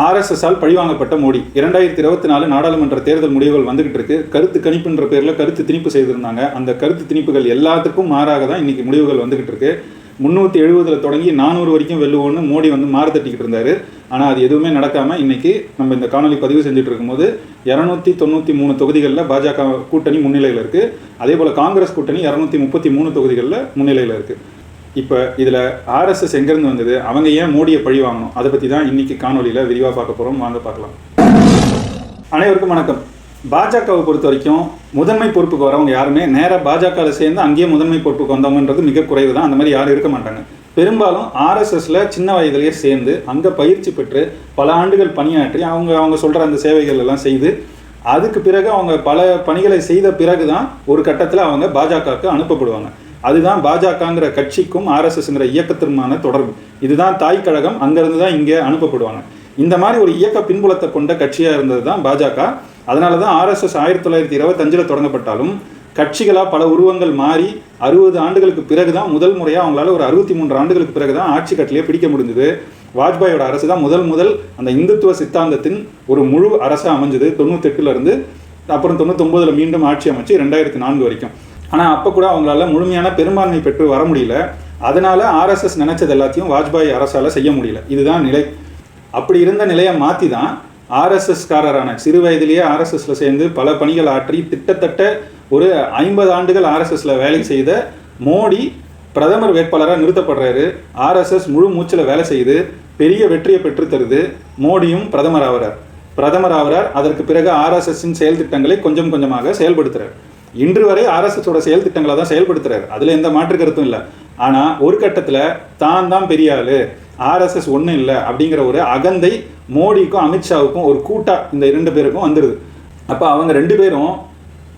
ஆர்எஸ்எஸ்ஸால் பழிவாங்கப்பட்ட மோடி. இரண்டாயிரத்தி இருபத்தி நாலு நாடாளுமன்ற தேர்தல் முடிவுகள் வந்துகிட்டு இருக்கு. கருத்து கணிப்புன்ற பேரில் கருத்து திணிப்பு செய்திருந்தாங்க. அந்த கருத்து திணிப்புகள் எல்லாத்துக்கும் மாறாக தான் இன்னைக்கு முடிவுகள் வந்துகிட்டு இருக்கு. முந்நூற்றி எழுபதில் தொடங்கி நானூறு வரைக்கும் வெல்லுவோன்னு மோடி வந்து மாறு தட்டிக்கிட்டு இருந்தார். ஆனால் அது எதுவுமே நடக்காமல் இன்னைக்கு நம்ம இந்த காணொலி பதிவு செஞ்சுட்டு இருக்கும்போது இரநூத்தி தொண்ணூற்றி மூணு தொகுதிகளில் பாஜக கூட்டணி முன்னிலையில் இருக்குது அதே போல் காங்கிரஸ் கூட்டணி இரநூத்தி முப்பத்தி மூணு தொகுதிகளில் முன்னிலையில் இருக்குது இப்போ இதில் ஆர்எஸ்எஸ் எங்கேருந்து வந்தது? அவங்க ஏன் மோடியை பழி வாங்கணும்? அதை பற்றி தான் இன்றைக்கி காணொலியில் விரிவாக பார்க்க போகிறோம் வாங்க பார்க்கலாம். அனைவருக்கும் வணக்கம். பாஜகவை பொறுத்த வரைக்கும் முதன்மை பொறுப்புக்கு வரவங்க யாருமே நேராக பாஜகவில் சேர்ந்து அங்கேயே முதன்மை பொறுப்புக்கு வந்தவங்கன்றது மிக குறைவு தான். அந்த மாதிரி யாரும் இருக்க மாட்டாங்க. பெரும்பாலும் ஆர்எஸ்எஸ்ல சின்ன வயதிலேயே சேர்ந்து அங்கே பயிற்சி பெற்று பல ஆண்டுகள் பணியாற்றி அவங்க அவங்க சொல்கிற அந்த சேவைகள் எல்லாம் செய்து அதுக்கு பிறகு அவங்க பல பணிகளை செய்த பிறகு தான் ஒரு கட்டத்தில் அவங்க பாஜகவுக்கு அனுப்பப்படுவாங்க. அதுதான் பாஜகங்கிற கட்சிக்கும் ஆர்எஸ்எஸ்ங்கிற இயக்கத்திற்குமான தொடர்பு. இதுதான் தாய் கழகம் அங்கேருந்து தான் இங்கே அனுப்பப்படுவாங்க. இந்த மாதிரி ஒரு இயக்க பின்புலத்தை கொண்ட கட்சியாக இருந்தது தான் பாஜக. அதனால தான் ஆர்எஸ்எஸ் ஆயிரத்தி தொள்ளாயிரத்தி இருபத்தஞ்சில் தொடங்கப்பட்டாலும் கட்சிகளாக பல உருவங்கள் மாறி அறுபது ஆண்டுகளுக்கு பிறகு தான் முதல் முறையாக அவங்களால ஒரு அறுபத்தி மூன்று ஆண்டுகளுக்கு பிறகு தான் ஆட்சி கட்டிலே பிடிக்க முடிஞ்சது வாஜ்பாயோட அரசு தான் முதல் முதல் அந்த இந்துத்துவ சித்தாந்தத்தின் ஒரு முழு அரசாக அமைஞ்சது தொண்ணூத்தெட்டுல இருந்து அப்புறம் தொண்ணூத்தொம்பதுல மீண்டும் ஆட்சி அமைச்சு ரெண்டாயிரத்தி நான்கு வரைக்கும். ஆனால் அப்போ கூட அவங்களால முழுமையான பெரும்பான்மை பெற்று வர முடியல. அதனால் ஆர்எஸ்எஸ் நினைச்சது எல்லாத்தையும் வாஜ்பாய் அரசால் செய்ய முடியல. இதுதான் நிலை. அப்படி இருந்த நிலையை மாற்றி தான் ஆர்எஸ்எஸ்காரரான சிறு வயதிலேயே ஆர்எஸ்எஸ்ல சேர்ந்து பல பணிகள் ஆற்றி கிட்டத்தட்ட ஒரு ஐம்பது ஆண்டுகள் ஆர்எஸ்எஸ்ல வேலை செய்த மோடி பிரதமர் வேட்பாளராக நிறுத்தப்படுறாரு. ஆர்எஸ்எஸ் முழு மூச்சில் வேலை செய்து பெரிய வெற்றியை பெற்று தருது. மோடியும் பிரதமர் ஆகிறார் பிரதமர் ஆகிறார் அதற்கு பிறகு ஆர்எஸ்எஸ்ஸின் செயல் திட்டங்களை கொஞ்சம் கொஞ்சமாக செயல்படுத்துகிறார் இன்று வரை ஆர்எஸ்எஸோட செயல் திட்டங்களை தான் செயல்படுத்துறாரு. அதில் எந்த மாற்று கருத்தும் இல்லை. ஆனால் ஒரு கட்டத்தில் தான் தான் பெரிய ஆள் ஆர்எஸ்எஸ் ஒன்றும் இல்லை அப்படிங்கிற ஒரு அகந்தை மோடிக்கும் அமித்ஷாவுக்கும் ஒரு கூட்டாக இந்த இரண்டு பேருக்கும் வந்துடுது அப்போ அவங்க ரெண்டு பேரும்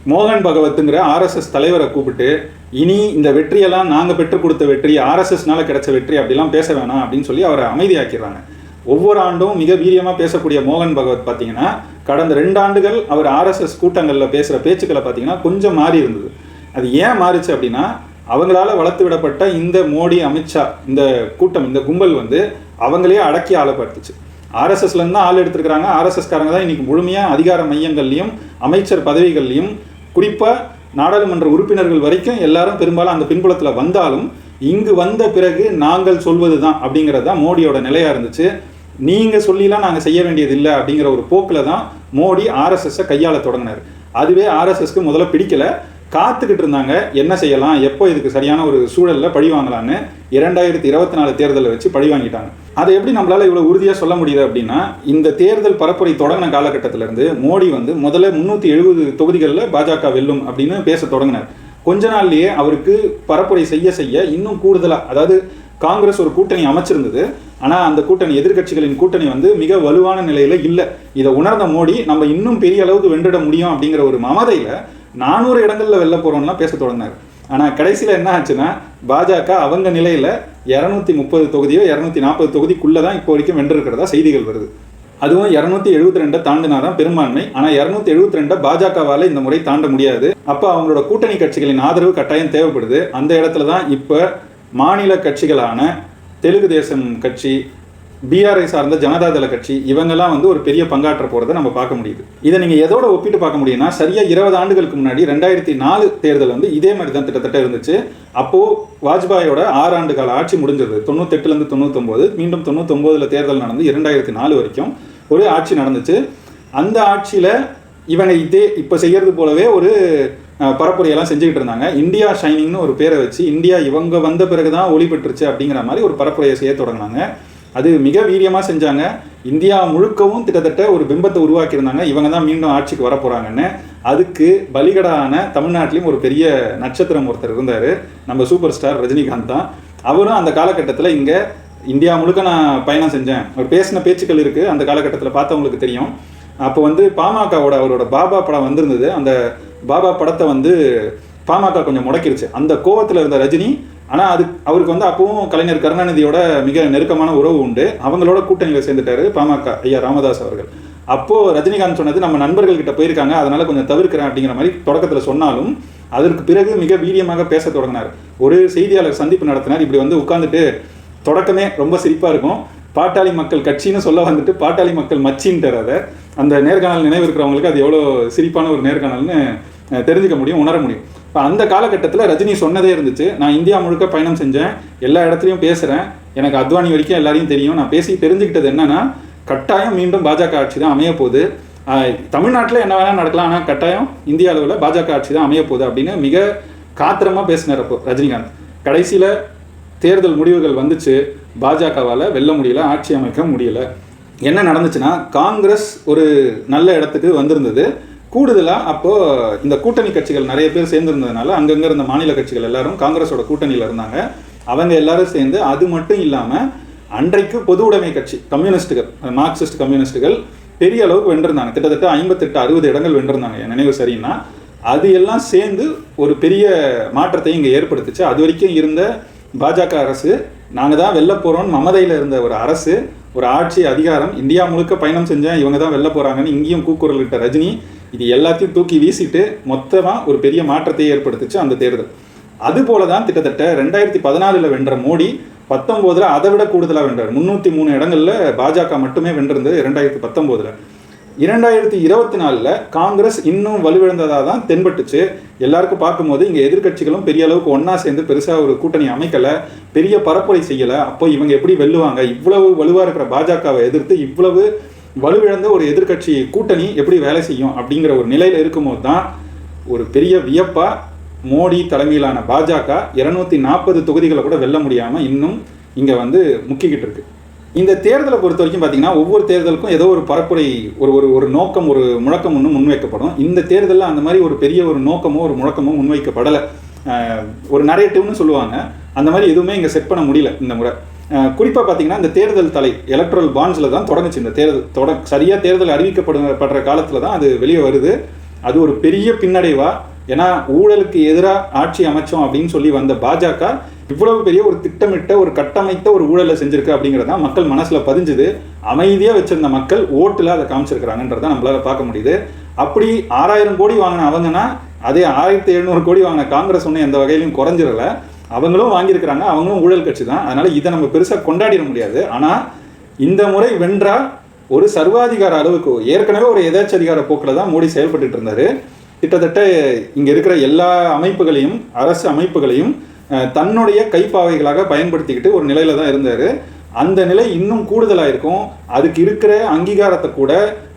மோகன் பகவத்துங்கிற ஆர்எஸ்எஸ் தலைவரை கூப்பிட்டு இனி இந்த வெற்றியெல்லாம் நாங்கள் பெற்றுக் கொடுத்த வெற்றி ஆர்எஸ்எஸ்னால கிடைச்ச வெற்றி அப்படிலாம் பேச வேணாம் அப்படின்னு சொல்லி அவரை அமைதியாக்கிறாங்க ஒவ்வொரு ஆண்டும் மிக வீரியமாக பேசக்கூடிய மோகன் பகவத் பார்த்தீங்கன்னா கடந்த ரெண்டு ஆண்டுகள் அவர் ஆர்எஸ்எஸ் கூட்டங்களில் பேசுகிற பேச்சுக்களை பார்த்தீங்கன்னா கொஞ்சம் மாறி இருந்தது. அது ஏன் மாறிச்சு அப்படின்னா அவங்களால வளர்த்து விடப்பட்ட இந்த மோடி அமித்ஷா இந்த கூட்டம் இந்த கும்பல் வந்து அவங்களே அடக்கி ஆளப்படுத்துச்சு. ஆர்எஸ்எஸ்லேருந்து தான் ஆள் எடுத்திருக்கிறாங்க. ஆர்எஸ்எஸ்காரங்க தான் இன்னைக்கு முழுமையாக அதிகார மையங்கள்லையும் அமைச்சர் பதவிகள்லையும் குறிப்பாக நாடாளுமன்ற உறுப்பினர்கள் வரைக்கும் எல்லாரும் பெரும்பாலும் அந்த பின்புலத்தில் வந்தாலும் இங்கு வந்த பிறகு நாங்கள் சொல்வது தான் அப்படிங்கிறது தான் மோடியோட நிலையாக இருந்துச்சு. நீங்கள் சொல்லிலாம் நாங்கள் செய்ய வேண்டியது இல்லை அப்படிங்கிற ஒரு போக்கில் தான் மோடி ஆர்எஸ்எஸ்ஸை கையாள தொடங்கினார். அதுவே ஆர்எஸ்எஸ்க்கு முதல்ல பிடிக்கலை. காத்துக்கிட்டு இருந்தாங்க. என்ன செய்யலாம்? எப்போ இதுக்கு சரியான ஒரு சூழலில் பழி வாங்கலான்னு இரண்டாயிரத்தி இருபத்தி நாலு தேர்தலை வச்சு பழி வாங்கிட்டாங்க. அதை எப்படி நம்மளால் இவ்வளோ உறுதியாக சொல்ல முடியுது அப்படின்னா இந்த தேர்தல் பரப்புரை தொடங்கின காலகட்டத்திலேருந்து மோடி வந்து முதல்ல முந்நூற்றி எழுபது தொகுதிகளில் பாஜக வெல்லும் அப்படின்னு பேச தொடங்கினார். கொஞ்ச நாள்லேயே அவருக்கு பரப்புரை செய்ய செய்ய இன்னும் கூடுதலாக அதாவது காங்கிரஸ் ஒரு கூட்டணி அமைச்சிருந்தது. ஆனால் அந்த கூட்டணி எதிர்க்கட்சிகளின் கூட்டணி வந்து மிக வலுவான நிலையில் இல்லை. இதை உணர்ந்த மோடி நம்ம இன்னும் பெரிய அளவுக்கு வென்றிட முடியும் அப்படிங்கிற ஒரு மமதையில் நானூறு இடங்களில் வெல்ல போகிறோம்லாம் பேச தொடங்கினார். ஆனால் கடைசியில் என்ன ஆச்சுன்னா பாஜக அவங்க நிலையில் இரநூத்தி முப்பது தொகுதியோ இரநூத்தி நாற்பது தொகுதிக்குள்ளே தான் இப்போ வரைக்கும் வென்றிருக்கிறதா செய்திகள் வருது. அதுவும் இரநூத்தி எழுபத்தி ரெண்டை தாண்டினாதான் பெரும்பான்மை. ஆனால் இரநூத்தி எழுபத்தி ரெண்டை பாஜகவால இந்த முறை தாண்ட முடியாது. அப்போ அவங்களோட கூட்டணி கட்சிகளின் ஆதரவு கட்டாயம் தேவைப்படுது. அந்த இடத்துல தான் இப்போ மாநில கட்சிகளான தெலுங்கு தேசம் கட்சி பிஆர்ஐ சார்ந்த ஜனதாதள கட்சி இவங்கெல்லாம் வந்து ஒரு பெரிய பங்காற்ற போகிறத நம்ம பார்க்க முடியுது. இதை நீங்கள் எதோட ஒப்பிட்டு பார்க்க முடியும்னா சரியாக இருபது ஆண்டுகளுக்கு முன்னாடி ரெண்டாயிரத்தி நாலு தேர்தல் வந்து இதே மாதிரி தான் கிட்டத்தட்ட இருந்துச்சு. அப்போது வாஜ்பாயோட ஆறு ஆண்டு கால ஆட்சி முடிஞ்சது. தொண்ணூத்தெட்டுலேருந்து தொண்ணூத்தொம்போது மீண்டும் தொண்ணூத்தொம்போதில் தேர்தல் நடந்து இரண்டாயிரத்தி நாலு வரைக்கும் ஒரு ஆட்சி நடந்துச்சு. அந்த ஆட்சியில் இவங்க இதே இப்போ செய்கிறது போலவே ஒரு பரப்புரையெல்லாம் செஞ்சுக்கிட்டு இருந்தாங்க. இந்தியா ஷைனிங்னு ஒரு பேரை வச்சு இந்தியா இவங்க வந்த பிறகு தான் ஒளி பெற்றுச்சு அப்படிங்கிற மாதிரி ஒரு பரப்புரையை செய்ய தொடங்கினாங்க. அது மிக வீரியமாக செஞ்சாங்க. இந்தியா முழுக்கவும் கிட்டத்தட்ட ஒரு பிம்பத்தை உருவாக்கியிருந்தாங்க. இவங்க தான் மீண்டும் ஆட்சிக்கு வரப்போகிறாங்கன்னு அதுக்கு பலிகடான தமிழ்நாட்டிலையும் ஒரு பெரிய நட்சத்திரம் ஒருத்தர் இருந்தார். நம்ம சூப்பர் ஸ்டார் ரஜினிகாந்த் தான். அவரும் அந்த காலகட்டத்தில் இங்கே இந்தியா முழுக்க நான் பயணம் செஞ்சேன். அவர் பேசின பேச்சுக்கள் இருக்குது அந்த காலகட்டத்தில் பார்த்தவங்களுக்கு தெரியும். அப்போ வந்து பாமகவோட அவரோட பாபா படம் வந்திருந்தது. அந்த பாபா படத்தை வந்து பாமக கொஞ்சம் முடக்கிருச்சு. அந்த கோவத்தில் இருந்த ரஜினி ஆனால் அது அவருக்கு வந்து அப்பவும் கலைஞர் கருணாநிதியோட மிக நெருக்கமான உறவு உண்டு. அவங்களோட கூட்டணியில் சேர்ந்துட்டாரு பாமக ஐயா ராமதாஸ் அவர்கள். அப்போ ரஜினிகாந்த் சொன்னது நம்ம நண்பர்கள் கிட்ட போயிருக்காங்க அதனால கொஞ்சம் தவிர்க்கிறேன் அப்படிங்கிற மாதிரி தொடக்கத்தில் சொன்னாலும் அதற்கு பிறகு மிக வீரியமாக பேச தொடங்கினார். ஒரு செய்தியாளர் சந்திப்பு நடத்தினார் இப்படி வந்து உட்காந்துட்டு தொடக்கமே ரொம்ப சிரிப்பாக இருக்கும். பாட்டாளி மக்கள் கட்சின்னு சொல்ல வந்துட்டு பாட்டாளி மக்கள் மச்சின்ட்டார் அதை. அந்த நேர்காணல் நினைவு இருக்கிறவங்களுக்கு அது எவ்வளோ சிரிப்பான ஒரு நேர்காணல்னு தெரிஞ்சுக்க முடியும் உணர முடியும். இப்போ அந்த காலகட்டத்தில் ரஜினி சொன்னதே இருந்துச்சு நான் இந்தியா முழுக்க பயணம் செஞ்சேன் எல்லா இடத்துலையும் பேசுகிறேன் எனக்கு அத்வானி வரைக்கும் எல்லாரையும் தெரியும் நான் பேசி தெரிஞ்சுக்கிட்டது என்னன்னா கட்டாயம் மீண்டும் பாஜக ஆட்சி தான் அமைய போகுது. தமிழ்நாட்டில் என்ன வேணால் நடக்கலாம் ஆனால் கட்டாயம் இந்திய அளவில் பாஜக ஆட்சி தான் அமைய போகுது அப்படின்னு மிக காத்திரமாக பேசினார் அப்போ ரஜினிகாந்த். கடைசியில் தேர்தல் முடிவுகள் வந்துச்சு பாஜகவால் வெல்ல முடியல ஆட்சி அமைக்க முடியல. என்ன நடந்துச்சுன்னா காங்கிரஸ் ஒரு நல்ல இடத்துக்கு வந்திருந்தது. கூடுதலாக அப்போது இந்த கூட்டணி கட்சிகள் நிறைய பேர் சேர்ந்துருந்ததுனால அங்கங்கே இருந்த மாநில கட்சிகள் எல்லாரும் காங்கிரஸோட கூட்டணியில் இருந்தாங்க. அவங்க எல்லாரும் சேர்ந்து அது மட்டும் இல்லாமல் அன்றைக்கு பொது உடைமை கட்சி கம்யூனிஸ்ட்டுகள் மார்க்சிஸ்ட் கம்யூனிஸ்ட்டுகள் பெரிய அளவுக்கு வென்றிருந்தாங்க. கிட்டத்தட்ட ஐம்பத்தெட்டு அறுபது இடங்கள் வென்றிருந்தாங்க. என் நினைவு சரின்னா அது எல்லாம் சேர்ந்து ஒரு பெரிய மாற்றத்தை இங்கே ஏற்படுத்துச்சு. அது வரைக்கும் இருந்த பாஜக அரசு நாங்கள் தான் வெளில போகிறோம்னு மமதையில் இருந்த ஒரு அரசு ஒரு ஆட்சி அதிகாரம் இந்தியா முழுக்க பயணம் செஞ்சேன் இவங்க தான் வெளில போகிறாங்கன்னு இங்கேயும் கூக்குரலிட்ட ரஜினி இது எல்லாத்தையும் தூக்கி வீசிட்டு மொத்தமாக ஒரு பெரிய மாற்றத்தை ஏற்படுத்துச்சு அந்த தேர்தல். அதுபோல தான் கிட்டத்தட்ட ரெண்டாயிரத்தி பதினாலில் வென்ற மோடி பத்தொம்போதில் அதை விட கூடுதலாக வென்றார். முந்நூற்றி மூணு இடங்களில் பாஜக மட்டுமே வென்றிருந்தது இரண்டாயிரத்தி பத்தொம்போதில். இரண்டாயிரத்தி இருபத்தி நாலில் காங்கிரஸ் இன்னும் வலுவிழந்ததாக தான் தென்பட்டுச்சு. எல்லாருக்கும் பார்க்கும்போது இங்கே எதிர்க்கட்சிகளும் பெரிய அளவுக்கு ஒன்றா சேர்ந்து பெருசாக ஒரு கூட்டணி அமைக்கலை பெரிய பரப்புரை செய்யலை. அப்போ இவங்க எப்படி வெல்லுவாங்க? இவ்வளவு வலுவாக இருக்கிற பாஜகவை எதிர்த்து இவ்வளவு வலுவிழந்த ஒரு எதிர்க்கட்சி கூட்டணி எப்படி வேலை செய்யும் அப்படிங்கிற ஒரு நிலையில் இருக்கும்போது தான் ஒரு பெரிய வியப்பாக மோடி தலைமையிலான பாஜக இருநூத்தி நாற்பது தொகுதிகளை கூட வெல்ல முடியாமல் இன்னும் இங்கே வந்து முக்கிக்கிட்டு இருக்கு. இந்த தேர்தலை பொறுத்த வரைக்கும் பார்த்தீங்கன்னா ஒவ்வொரு தேர்தலுக்கும் ஏதோ ஒரு பரப்புரை ஒரு ஒரு ஒரு நோக்கம் ஒரு முழக்கம் ஒன்று முன்வைக்கப்படும். இந்த தேர்தலில் அந்த மாதிரி ஒரு பெரிய ஒரு நோக்கமோ ஒரு முழக்கமோ முன்வைக்கப்படலை. ஒரு ஒரு நரேட்டிவ்னு சொல்லுவாங்க. அந்த மாதிரி எதுவுமே இங்கே செட் பண்ண முடியல இந்த முறை. குறிப்பாக பார்த்தீங்கன்னா இந்த தேர்தல் தலை எலக்ட்ரல் பாண்ட்ஸில் தான் தொடங்குச்சு. இந்த தேர்தல் தொட சரியாக தேர்தல் அறிவிக்கப்படுற காலத்தில் தான் அது வெளியே வருது. அது ஒரு பெரிய பின்னடைவா? ஏன்னா ஊழலுக்கு எதிராக ஆட்சி அமைச்சோம் அப்படின்னு சொல்லி வந்த பாஜக இவ்வளவு பெரிய ஒரு திட்டமிட்ட ஒரு கட்டமைத்த ஒரு ஊழலை செஞ்சிருக்கு அப்படிங்கிறது தான் மக்கள் மனசில் பதிஞ்சுது. அமைதியாக வச்சிருந்த மக்கள் ஓட்டில் அதை காமிச்சிருக்கிறாங்கன்றதை நம்மளால் பார்க்க முடியுது. அப்படி ஆறாயிரம் கோடி வாங்கின அவங்கன்னா அதே ஆயிரத்தி எழுநூறு கோடி வாங்கின காங்கிரஸ் ஒன்றும் எந்த வகையிலும் குறைஞ்சிடலை. அவங்களும் வாங்கியிருக்கிறாங்க அவங்களும் ஊழல் கட்சி தான். அதனால் இதை நம்ம பெருசாக கொண்டாடிட முடியாது. ஆனால் இந்த முறை வென்றால் ஒரு சர்வாதிகார அளவுக்கு ஏற்கனவே ஒரு எதாச்சதிகார போக்கில் தான் மோடி செயல்பட்டுட்டு இருந்தார். கிட்டத்தட்ட இங்கே இருக்கிற எல்லா அமைப்புகளையும் அரசு அமைப்புகளையும் தன்னுடைய கைப்பாவைகளாக பயன்படுத்திக்கிட்டு ஒரு நிலையில தான் இருந்தார். அந்த நிலை இன்னும் கூடுதலாக இருக்கும். அதுக்கு இருக்கிற அங்கீகாரத்தை கூட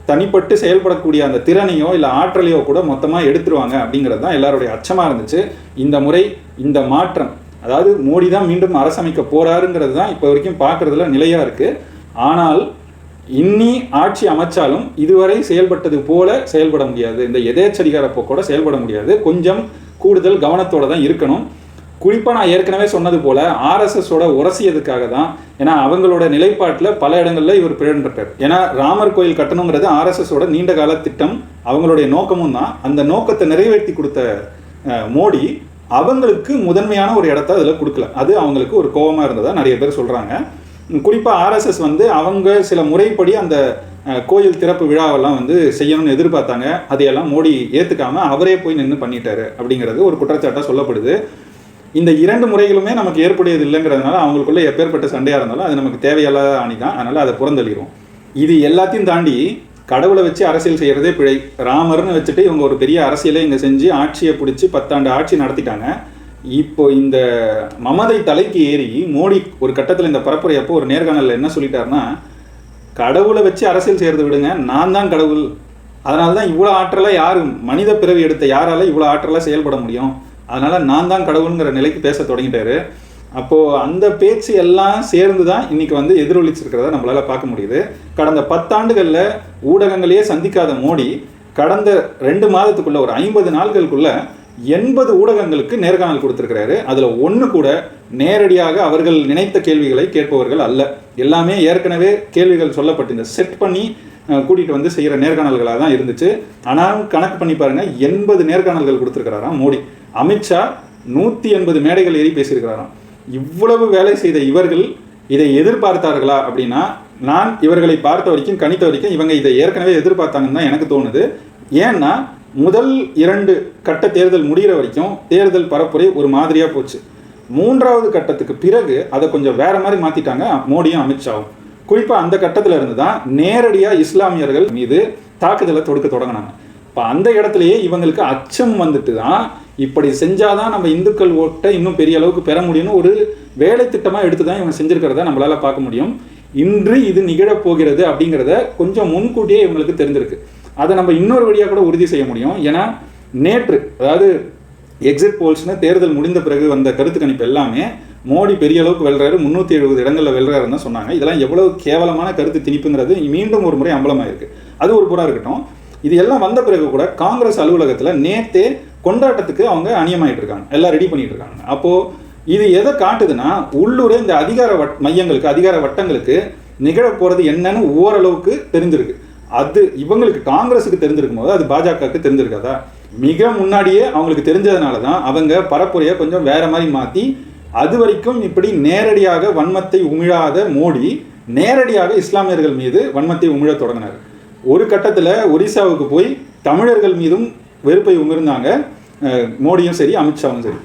தனிப்பட்டு செயல்படக்கூடிய அந்த திறனையோ இல்லை ஆற்றலையோ கூட மொத்தமாக எடுத்துருவாங்க அப்படிங்கிறது தான் எல்லாருடைய அச்சமாக இருந்துச்சு. இந்த முறை இந்த மாற்றம் அதாவது மோடி தான் மீண்டும் அரசமைக்க போறாருங்கிறது தான் இப்போ வரைக்கும் பார்க்கறதுல நிலையா இருக்கு. ஆனால் இன்னி ஆட்சி அமைச்சாலும் இதுவரை செயல்பட்டது போல செயல்பட முடியாது. இந்த எதேச்சதிகார போக்கோட செயல்பட முடியாது. கொஞ்சம் கூடுதல் கவனத்தோட தான் இருக்கணும். குறிப்பாக நான் ஏற்கனவே சொன்னது போல ஆர்எஸ்எஸோட உரசியதுக்காக தான். ஏன்னா அவங்களோட நிலைப்பாட்டில் பல இடங்களில் இவர் பிழன்றிருக்கார் ஏன்னா ராமர் கோயில் கட்டணுங்கிறது ஆர்எஸ்எஸோட நீண்ட கால திட்டம். அவங்களுடைய நோக்கமும் தான். அந்த நோக்கத்தை நிறைவேற்றி கொடுத்த மோடி அவங்களுக்கு முதன்மையான ஒரு இடத்த அதில் கொடுக்கல. அது அவங்களுக்கு ஒரு கோபமாக இருந்ததா நிறைய பேர் சொல்கிறாங்க குறிப்பாக ஆர்எஸ்எஸ் வந்து அவங்க சில முறைப்படி அந்த கோயில் திறப்பு விழாவெல்லாம் வந்து செய்யணும்னு எதிர்பார்த்தாங்க. அதையெல்லாம் மோடி ஏற்றுக்காம அவரே போய் நின்று பண்ணிட்டாரு அப்படிங்கிறது ஒரு குற்றச்சாட்டாக சொல்லப்படுது. இந்த இரண்டு முறைகளுமே நமக்கு ஏற்புடையது இல்லைங்கிறதுனால அவங்களுக்குள்ள எப்பேற்பட்ட சண்டையாக இருந்தாலும் அது நமக்கு தேவையில்லாத அணி தான் அதனால் அதை புறந்தள்ளிடும் இது எல்லாத்தையும் தாண்டி கடவுளை வச்சு அரசியல் செய்கிறதே பிழை. ராமர்னு வச்சுட்டு இவங்க ஒரு பெரிய அரசியலை இங்கே செஞ்சு ஆட்சியை பிடிச்சி பத்தாண்டு ஆட்சி நடத்திட்டாங்க. இப்போ இந்த மமதை தலைக்கு ஏறி மோடி ஒரு கட்டத்தில் இந்த பரப்புரை அப்போ ஒரு நேர்காணலில் என்ன சொல்லிட்டாருன்னா கடவுளை வச்சு அரசியல் செய்கிறத விடுங்க. நான் தான் கடவுள். அதனால தான் இவ்வளோ ஆற்றலாக யார் மனித பிறவி எடுத்த யாரால இவ்வளோ ஆற்றலாக செயல்பட முடியும். அதனால நான் தான் கடவுளுங்கிற நிலைக்கு பேச தொடங்கிட்டாரு. அப்போது அந்த பேச்சு எல்லாம் சேர்ந்து தான் இன்னைக்கு வந்து எதிரொலிச்சிருக்கிறத நம்மளால் பார்க்க முடியுது. கடந்த பத்தாண்டுகளில் ஊடகங்களையே சந்திக்காத மோடி கடந்த ரெண்டு மாதத்துக்குள்ள ஒரு ஐம்பது நாள்களுக்குள்ளே எண்பது ஊடகங்களுக்கு நேர்காணல் கொடுத்துருக்கிறாரு. அதில் ஒன்று கூட நேரடியாக அவர்கள் நினைத்த கேள்விகளை கேட்பவர்கள் அல்ல. எல்லாமே ஏற்கனவே கேள்விகள் சொல்லப்பட்டு இந்த செட் பண்ணி கூட்டிகிட்டு வந்து செய்கிற நேர்காணல்களாக தான் இருந்துச்சு. ஆனால் கணக்கு பண்ணி பாருங்க எண்பது நேர்காணல்கள் கொடுத்துருக்கிறாராம் மோடி. அமித்ஷா நூற்றி எண்பது மேடைகள் ஏறி பேசியிருக்கிறாராம். இவ்வளவு வேலை செய்த இவர்கள் இதை எதிர்பார்த்தார்களா அப்படின்னா நான் இவர்களை பார்த்த வரைக்கும் கணித்த வரைக்கும் இவங்க இதை ஏற்கனவே எதிர்பார்த்தாங்கன்னு தான் எனக்கு தோணுது. ஏன்னா முதல் இரண்டு கட்ட தேர்தல் முடிகிற வரைக்கும் தேர்தல் பரப்புரை ஒரு மாதிரியாக போச்சு. மூன்றாவது கட்டத்துக்கு பிறகு அதை கொஞ்சம் வேற மாதிரி மாற்றிட்டாங்க மோடியும் அமித்ஷாவும். குறிப்பாக அந்த கட்டத்தில் இருந்து தான் நேரடியாக இஸ்லாமியர்கள் மீது தாக்குதலை தொடுக்க தொடங்கினாங்க. இப்போ அந்த இடத்துலையே இவங்களுக்கு அச்சம் வந்துட்டு தான் இப்படி செஞ்சாதான் நம்ம இந்துக்கள் ஓட்டை இன்னும் பெரிய அளவுக்கு பெற முடியும்னு ஒரு வேலை திட்டமாக எடுத்து தான் இவங்க செஞ்சுருக்கிறத நம்மளால் பார்க்க முடியும். இன்று இது நிகழப்போகிறது அப்படிங்கிறத கொஞ்சம் முன்கூட்டியே இவங்களுக்கு தெரிஞ்சிருக்கு. அதை நம்ம இன்னொரு வழியாக கூட உறுதி செய்ய முடியும். ஏன்னா நேற்று அதாவது எக்ஸிட் போல்ஸ்னு தேர்தல் முடிந்த பிறகு வந்த கருத்து கணிப்பு எல்லாமே மோடி பெரிய அளவுக்கு வெல்றாரு முந்நூற்றி எழுபது இடங்களில் வெல்றாருன்னு தான் சொன்னாங்க. இதெல்லாம் எவ்வளவு கேவலமான கருத்து திணிப்புங்கிறது மீண்டும் ஒரு முறை அம்பலமாக இருக்குது அது ஒரு புறா இருக்கட்டும். இது எல்லாம் வந்த பிறகு கூட காங்கிரஸ் அலுவலகத்தில் நேற்றே கொண்டாட்டத்துக்கு அவங்க அநியமாயிட்டு இருக்காங்க எல்லாம் ரெடி பண்ணிட்டு இருக்காங்க அப்போ இது எதை காட்டுதுன்னா உள்ளூரே இந்த அதிகார வட் மையங்களுக்கு அதிகார வட்டங்களுக்கு நிகழ போறது என்னன்னு ஓரளவுக்கு தெரிஞ்சிருக்கு. அது இவங்களுக்கு காங்கிரஸுக்கு தெரிஞ்சிருக்கும் போது அது பாஜகவுக்கு தெரிஞ்சிருக்காதா? மிக முன்னாடியே அவங்களுக்கு தெரிஞ்சதுனால தான் அவங்க பரப்புரையை கொஞ்சம் வேற மாதிரி மாற்றி அது வரைக்கும் இப்படி நேரடியாக வன்மத்தை உமிழாத மோடி நேரடியாக இஸ்லாமியர்கள் மீது வன்மத்தை உமிழத் தொடங்கினார். ஒரு கட்டத்தில் ஒரிசாவுக்கு போய் தமிழர்கள் மீதும் வெறுப்பை உங்கிருந்தாங்க மோடியும் சரி அமித்ஷாவும் சரி.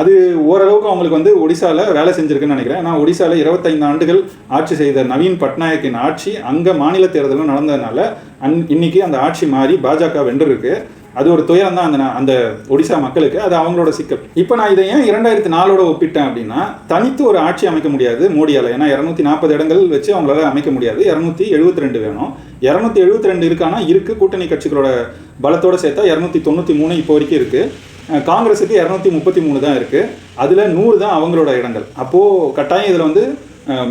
அது ஓரளவுக்கு அவங்களுக்கு வந்து ஒடிசாவில் வேலை செஞ்சிருக்குன்னு நினைக்கிறேன். நான் ஒடிசாவில் இருபத்தைந்து ஆண்டுகள் ஆட்சி செய்த நவீன் பட்நாயக்கின் ஆட்சி அங்கே மாநில தேர்தலும் நடந்ததுனால அன் இன்னைக்கு அந்த ஆட்சி மாறி பாஜக வென்றிருக்கு. அது ஒரு துயரம் தான் அந்த அந்த ஒடிசா மக்களுக்கு அது அவங்களோட சிக்கல். இப்போ நான் இதை ஏன் இரண்டாயிரத்தி நாலோட ஒப்பிட்டேன் அப்படின்னா தனித்து ஒரு ஆட்சி அமைக்க முடியாது மோடியால். ஏன்னா இரநூத்தி நாற்பது இடங்கள் வச்சு அவங்களால அமைக்க முடியாது. இரநூத்தி எழுபத்தி ரெண்டு வேணும். இரநூத்தி எழுபத்தி ரெண்டு இருக்கானா? இருக்கு. கூட்டணி கட்சிகளோட பலத்தோட சேர்த்தா இரநூத்தி தொண்ணூற்றி மூணு இப்போ வரைக்கும் இருக்கு. காங்கிரஸுக்கு இரநூத்தி முப்பத்தி மூணு தான் இருக்குது அதில் நூறு தான் அவங்களோட இடங்கள். அப்போது கட்டாயம் இதில் வந்து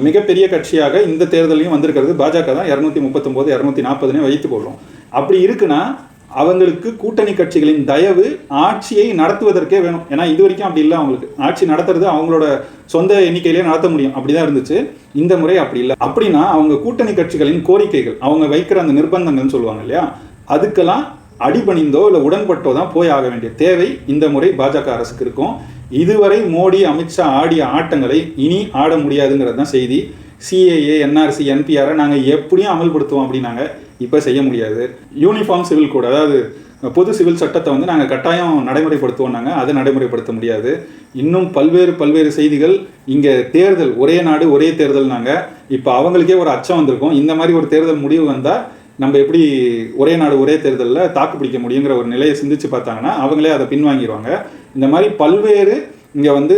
மிகப்பெரிய கட்சியாக இந்த தேர்தலையும் வந்திருக்கிறது பாஜக தான். இரநூத்தி முப்பத்தொம்போது இரநூத்தி நாற்பதுன்னு வைத்துக்கொள்ளும் அப்படி இருக்குன்னா அவங்களுக்கு கூட்டணி கட்சிகளின் தயவு ஆட்சியை நடத்துவதற்கே வேணும். ஏன்னா இது வரைக்கும் அப்படி இல்லை அவங்களுக்கு. ஆட்சி நடத்துறது அவங்களோட சொந்த எண்ணிக்கையிலே நடத்த முடியும். அப்படிதான் இருந்துச்சு. இந்த முறை அப்படி இல்லை. அப்படின்னா அவங்க கூட்டணி கட்சிகளின் கோரிக்கைகள் அவங்க வைக்கிற அந்த நிர்பந்தங்கள்னு சொல்லுவாங்க இல்லையா? அதுக்கெல்லாம் அடிபணிந்தோ இல்லை உடன்பட்டோ தான் போய் ஆக வேண்டிய தேவை இந்த முறை பாஜக அரசுக்கு இருக்கும். இதுவரை மோடி அமித்ஷா ஆடிய ஆட்டங்களை இனி ஆட முடியாதுங்கிறது தான் செய்தி. சிஏஏ என்ஆர்சி என்பிஆரை நாங்கள் எப்படியும் அமல்படுத்துவோம் அப்படின்னாங்க. இப்போ செய்ய முடியாது. யூனிஃபார்ம் சிவில் கோட் அதாவது பொது சிவில் சட்டத்தை வந்து நாங்கள் கட்டாயம் நடைமுறைப்படுத்துவோம்னாங்க அதை நடைமுறைப்படுத்த முடியாது. இன்னும் பல்வேறு பல்வேறு செய்திகள் இங்கே தேர்தல் ஒரே நாடு ஒரே தேர்தல் நாங்கள் இப்போ அவங்களுக்கே ஒரு அச்சம் வந்திருக்கும். இந்த மாதிரி ஒரு தேர்தல் முடிவு வந்தால் நம்ம எப்படி ஒரே நாடு ஒரே தேர்தலில் தாக்கு பிடிக்க முடியுங்கிற ஒரு நிலையை சிந்திச்சு பார்த்தாங்கன்னா அவங்களே அதை பின்வாங்கிடுவாங்க இந்த மாதிரி பல்வேறு இங்கே வந்து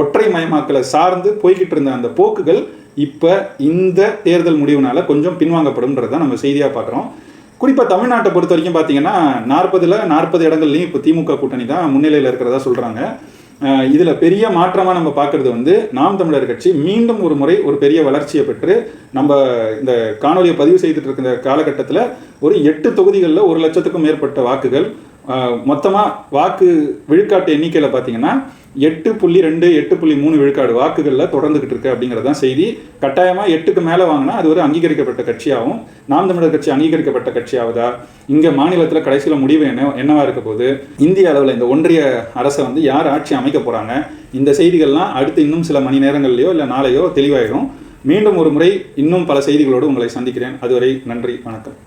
ஒற்றை மயமாக்கலை சார்ந்து போய்கிட்டு இருந்த அந்த போக்குகள் இப்போ இந்த தேர்தல் முடிவுனால கொஞ்சம் பின்வாங்கப்படும்ன்றதை நம்ம செய்தியாக பார்க்குறோம். குறிப்பாக தமிழ்நாட்டை பொறுத்த வரைக்கும் பார்த்தீங்கன்னா நாற்பதில் நாற்பது இடங்கள்லையும் இப்போ திமுக கூட்டணி தான் முன்னிலையில் இருக்கிறதா சொல்கிறாங்க இதில் பெரிய மாற்றமாக நம்ம பார்க்குறது வந்து நாம் தமிழர் கட்சி மீண்டும் ஒரு முறை ஒரு பெரிய வளர்ச்சியை பெற்று நம்ம இந்த காணொலியை பதிவு செய்துட்டு இருக்கிற காலகட்டத்தில் ஒரு எட்டு தொகுதிகளில் ஒரு லட்சத்துக்கும் மேற்பட்ட வாக்குகள் மொத்தமாக வாக்கு விழுக்காட்டு எண்ணிக்கையில் பார்த்தீங்கன்னா எட்டு புள்ளி ரெண்டு எட்டு புள்ளி மூணு விழுக்காடு வாக்குகளில் தொடர்ந்துகிட்டு இருக்கு அப்படிங்கிறது தான் செய்தி. கட்டாயமாக எட்டுக்கு மேலே வாங்கினா அது ஒரு அங்கீகரிக்கப்பட்ட கட்சியாகவும் நாம் தமிழர் கட்சி அங்கீகரிக்கப்பட்ட கட்சியாவதா? இங்கே மாநிலத்தில் கடைசியில் முடிவு என்ன என்னவா இருக்க போது இந்திய அளவில் இந்த ஒன்றிய அரசை வந்து யார் ஆட்சி அமைக்க போகிறாங்க இந்த செய்திகள்லாம் அடுத்து இன்னும் சில மணி நேரங்கள்லையோ இல்லை நாளையோ தெளிவாயிடும் மீண்டும் ஒரு முறை இன்னும் பல செய்திகளோடு உங்களை சந்திக்கிறேன். அதுவரை நன்றி வணக்கம்.